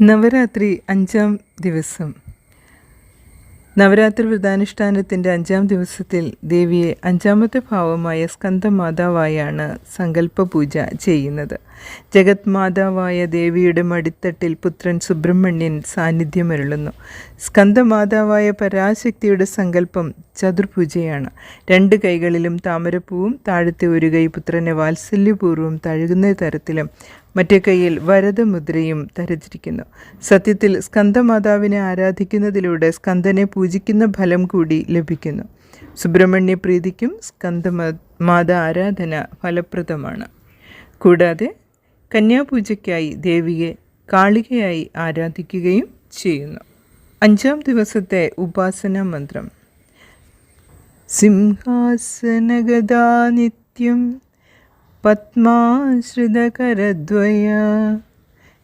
നവരാത്രി അഞ്ചാം ദിവസം. നവരാത്രി വ്രതാനുഷ്ഠാനത്തിന്റെ അഞ്ചാം ദിവസത്തിൽ ദേവിയെ അഞ്ചാമത്തെ ഭാവമായ സ്കന്ദമാതാവായാണ് സങ്കല്പ പൂജ ചെയ്യുന്നത്. ജഗത് മാതാവായ ദേവിയുടെ മടിത്തട്ടിൽ പുത്രൻ സുബ്രഹ്മണ്യൻ സാന്നിധ്യമരുളുന്നു. സ്കന്ദമാതാവായ പരാശക്തിയുടെ സങ്കല്പം ചതുർപൂജയാണ്. രണ്ട് കൈകളിലും താമരപ്പൂവും താഴത്തെ ഒരു കൈ പുത്രനെ വാത്സല്യപൂർവം തഴുകുന്ന തരത്തിലും മറ്റേ കൈയിൽ വരദമുദ്രയും ധരിച്ചിരിക്കുന്നു. സത്യത്തിൽ സ്കന്ദമാതാവിനെ ആരാധിക്കുന്നതിലൂടെ സ്കന്ദനെ പൂജിക്കുന്ന ഫലം കൂടി ലഭിക്കുന്നു. സുബ്രഹ്മണ്യ പ്രീതിക്കും സ്കന്ദമാത ആരാധന ഫലപ്രദമാണ്. കൂടാതെ കന്യാപൂജയ്ക്കായി ദേവിയെ കാളികയായി ആരാധിക്കുകയും ചെയ്യുന്നു. അഞ്ചാം ദിവസത്തെ ഉപാസന മന്ത്രം. സിംഹാസനഗതാ നിത്യം പത്മാശ്രിതകരദ്വയ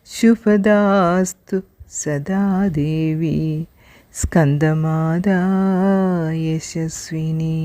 ശുഭദാസ്തു സദാ ദേവി സ്കന്ദമാതാ യശസ്വിനി